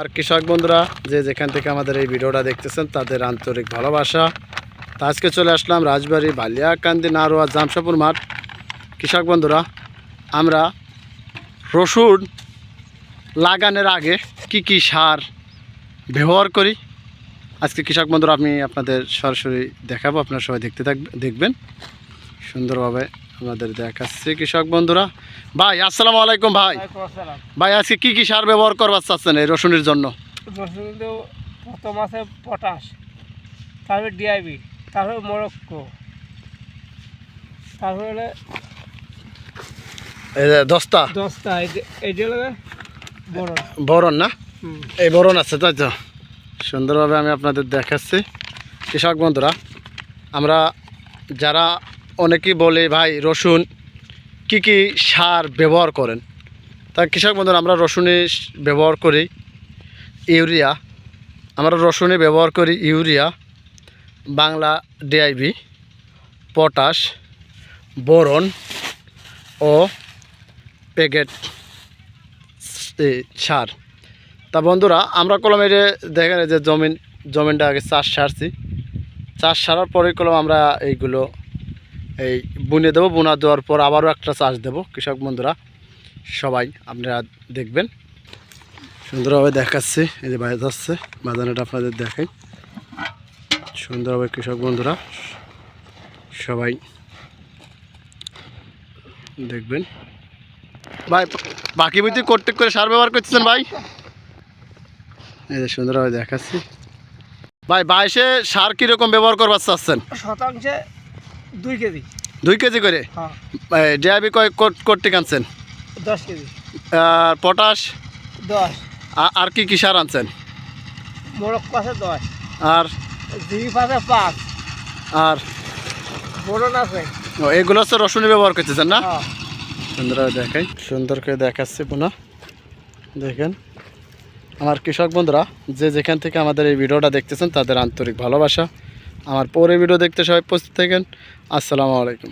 আর কৃষক বন্ধুরা, যে যেখান থেকে আমাদের এই ভিডিওটা দেখতেছেন, তাদের আন্তরিক ভালোবাসা। তা আজকে চলে আসলাম রাজবাড়ি বালিয়াকান্দি নারোয়া জামশাপুর মাঠ। কৃষক বন্ধুরা, আমরা রসুন লাগানোর আগে কি কি সার ব্যবহার করি? আজকে কৃষক বন্ধুরা, আমি আপনাদের সরাসরি দেখাবো, আপনারা সবাই দেখতে থাকবে দেখবেন। সুন্দরভাবে আমাদের দেখাচ্ছি। কৃষক বন্ধুরা ভাই আসসালামু আলাইকুম ভাই। ভাই আজকে কি কি সার ব্যবহার করবার চাচ্ছেন এই রসুনের জন্য? রসুন প্রথম আছে পটাশ তারপরে ডিআইবি তারপরে মরক্কো তারপরে এই দশটা দশটা এইটা হলো বড় বরণ না? এই বরণ আছে তাই তো? সুন্দরভাবে আমি আপনাদের দেখাচ্ছি। কৃষক বন্ধুরা আমরা যারা অনেকেই বলে, ভাই, রসুন কি কি সার ব্যবহার করেন? তা কৃষক বন্ধুরা, আমরা রসুনে ব্যবহার করি ইউরিয়া, আমরা রসুনে ব্যবহার করি urea, Bangla DIB potash, boron ও প্যাকেট সার। তা বন্ধুরা, আমরা কলম দেখেন যে জমিন, জমিনটা আগে চাষ সারছি। চাষ সারার পরে কলম আমরা এইগুলো এই বুনে দেবো, বোনা দেওয়ার পর আবারও একটা চাষ দেবো। কৃষক বন্ধুরা, সবাই আপনারা দেখবেন। সুন্দরভাবে দেখাচ্ছি, এই যে বাইরে যাচ্ছে বাজানোটা আপনাদের দেখাই। সুন্দরভাবে কৃষক বন্ধুরা, সবাই দেখবেন। ভাই, বাকি বইতে করতে করে সার ব্যবহার করতেছেন ভাই? এই যে সুন্দরভাবে দেখাচ্ছি। ভাই বাইশে সার কীরকম ব্যবহার করবার চাচ্ছেন? শতাংশে দুই কেজি। দুই কেজি করে? হ্যাঁ। ডিআইবি কয় কোট- করতে আনছেন দশ কেজি। আর পটাশ? দশ। আর কি কি সার আনছেন? আছে দশ। আর? জিপ আছে পাঁচ। আর? বোরন আছে। ও, এগুলো হচ্ছে রসুনি ব্যবহার করতেছেন না? হ্যাঁ। সুন্দরভাবে দেখাই। সুন্দর করে দেখাচ্ছি পুনঃ। দেখেন। আমার কৃষক বন্ধুরা যে যেখান থেকে আমাদের এই ভিডিওটা দেখতেছেন তাদের আন্তরিক ভালোবাসা। আমার পরের ভিডিও দেখতে সবাই প্রস্তুত থাকেন। আসসালামু আলাইকুম।